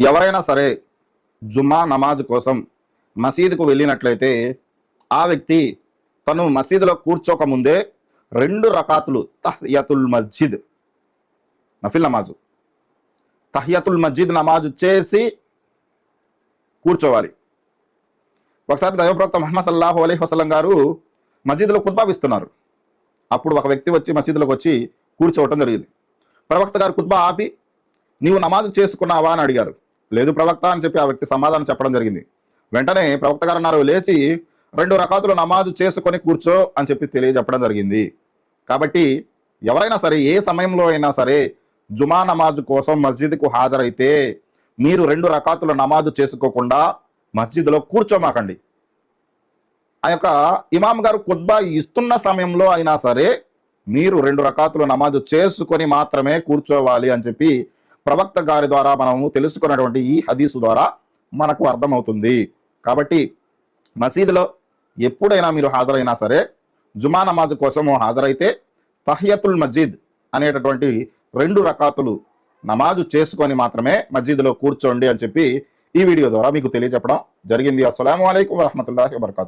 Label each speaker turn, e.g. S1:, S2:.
S1: ఎవరైనా సరే జుమా నమాజ్ కోసం మసీదుకు వెళ్ళినట్లయితే ఆ వ్యక్తి తను మసీదులో కూర్చోకముందే రెండు రకాతులు తహ్యతుల్ మస్జిద్ నఫిల్ నమాజు. తహ్యతుల్ మస్జిద్ నమాజు చేసి కూర్చోవాలి. ఒకసారి దైవప్రవక్త మహమ్మద్ సల్లాహు అలీ వసలం గారు మసీదులో కుత్బావిస్తున్నారు అప్పుడు ఒక వ్యక్తి వచ్చి మసీదులోకి వచ్చి కూర్చోవటం జరిగింది. ప్రవక్త గారు కుత్బా ఆపి నీవు నమాజు చేసుకున్నావా? అని అడిగారు. లేదు ప్రవక్త అని చెప్పి ఆ వ్యక్తి సమాధానం చెప్పడం జరిగింది. వెంటనే ప్రవక్త గారు అన్నారు లేచి రెండు రకాతులు నమాజు చేసుకొని కూర్చో అని చెప్పి తెలియజెప్పడం జరిగింది. కాబట్టి ఎవరైనా సరే ఏ సమయంలో అయినా సరే జుమా నమాజు కోసం మస్జిద్కు హాజరైతే మీరు రెండు రకాతుల నమాజు చేసుకోకుండా మస్జిద్లో కూర్చోమాకండి. ఆ యొక్క ఇమాం గారు కుద్బా ఇస్తున్న సమయంలో అయినా సరే మీరు రెండు రకాతులు నమాజు చేసుకొని మాత్రమే కూర్చోవాలి అని చెప్పి ప్రవక్త గారి ద్వారా మనము తెలుసుకున్నటువంటి ఈ హదీసు ద్వారా మనకు అర్థమవుతుంది. కాబట్టి మసీదులో ఎప్పుడైనా మీరు హాజరైనా సరే జుమా నమాజ్ కోసము హాజరైతే తహ్యతుల్ మజీద్ అనేటటువంటి రెండు రకాతులు నమాజు చేసుకొని మాత్రమే మస్జిద్లో కూర్చోండి అని చెప్పి ఈ వీడియో ద్వారా మీకు తెలియజెప్పడం జరిగింది. అస్సలం అయికం వరహమూల వబర్కాతు.